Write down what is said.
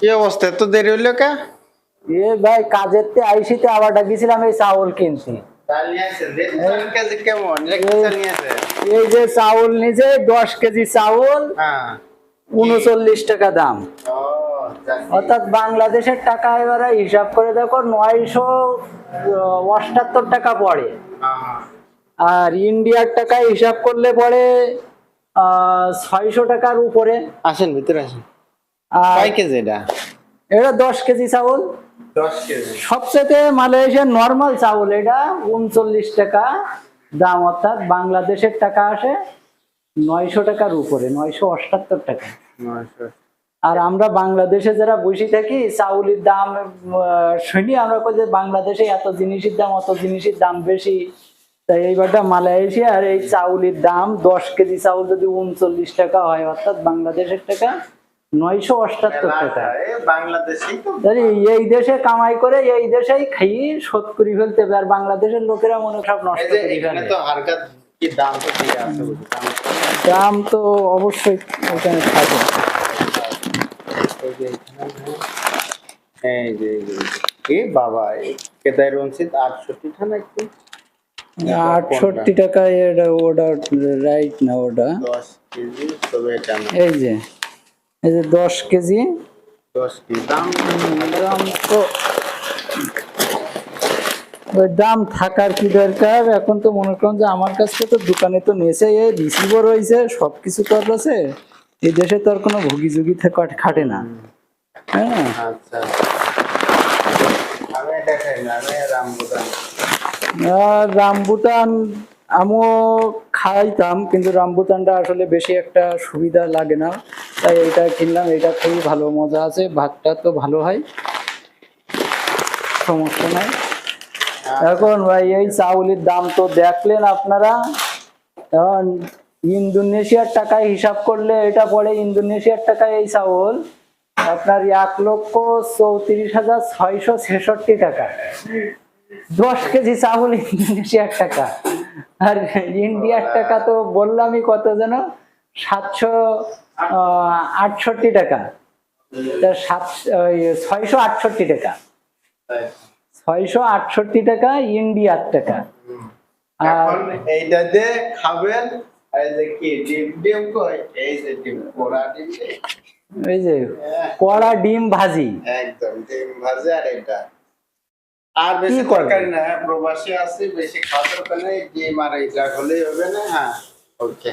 কি অবস্থা? এত দেরি হইল কা? এ ভাই কাজের তে আইসিতে আবার ডাকিছিলাম এই চাউল কিনতে। আসেন এই যে চাউল নিছে দশ কেজি চাউল হ্যাঁ। উনচল্লিশ টাকা দাম। অর্থাৎ বাংলাদেশের টাকা এবারে হিসাব করে দেখো নয়শো অষ্টাত্তর টাকা পড়ে। হ্যাঁ আর ইন্ডিয়ার টাকায় হিসাব করলে পড়ে ছয়শো টাকার উপরে। আসেন ভিতরে আসেন। কয় কেজি এটা? এটা দশ কেজি চাউল। সবচেয়ে মালয়েশিয়ার নর্মাল চাউল এটা উনচল্লিশ টাকা দাম অর্থাৎ বাংলাদেশের টাকা আসে নয়শো টাকার উপরে নয়শো অষ্টাত্তর টাকা। আর আমরা বাংলাদেশে যারা বসে থাকি চাউলের দাম শুনি আমরা কই যে বাংলাদেশে এত জিনিসের দাম অত জিনিসের দাম বেশি। তাই এইবারটা মালয়েশিয়ার এই চাউলের দাম দশ কেজি চাউল যদি উনচল্লিশ টাকা হয় অর্থাৎ বাংলাদেশের টাকা নয়শো অষ্টাত্তর টাকা। এই দেশে কামাই করে এই দেশেই খাই শোধ করে ফেলতে হবে। আর বাংলাদেশের লোকেরা মনে সব নষ্ট করে ফেলে। দাম তো অবশ্যই ওখানে থাকে। এই যে এখানে এই যে এই যে, এই যে। এ বাবা কেদার রঞ্জিত আটষট্টি টাকা একটু আটষট্টি টাকা এটা ওটা রাইট না ওটা এই যে। এই যে দশ কেজি। দাম তো ওই দাম থাকার কি দরকার? এখন তো মনে করেন যে আমার কাছ তো দোকানে তো নেছে এ রিসিভার রয়েছে সব কিছু তো আছে। এই দেশে তো আর কোনো ভুগি যুগি থেকে খাটে না। হ্যাঁ? আচ্ছা আর রামবুটান আমিও খাইতাম কিন্তু রামবুতানটা আসলে বেশি একটা সুবিধা লাগে না। তাই এটা কিনলাম এটা খুবই ভালো মজা আছে ভাতটা তো ভালো হয়। সমস্যা নাই। এখন ভাই এই চাউলের দাম তো দেখলেন আপনারা। এখন ইন্দোনেশিয়ার টাকায় হিসাব করলে এটা পড়ে ইন্দোনেশিয়ার টাকায় এই চাউল। আপনার এক লক্ষ চৌত্রিশ হাজার ছয়শো ছেষট্টি টাকা। দশ কেজি চাউল ইন্দোনেশিয়ার টাকা। আর ইন্ডিয়ার টাকা তো বললামই কত যেন? সাতশো আটষট্টি টাকা। সাত ছয়শো আটষট্টি টাকা। ছয়শো আটষট্টি টাকা ইন্ডিয়ার টাকা। আর এইটা দিয়ে খাবেন যে কি ডিম ডিম এই যে ডিম ডিম। কড়া ডিম ভাজি। একদম ডিম ভাজা আর এটা। আর বেশি কি না হ্যাঁ, প্রবাসী আছে বেশি খাওয়া দরকার নেই ডিম আর এইটা হলেই হবে না হ্যাঁ ওকে।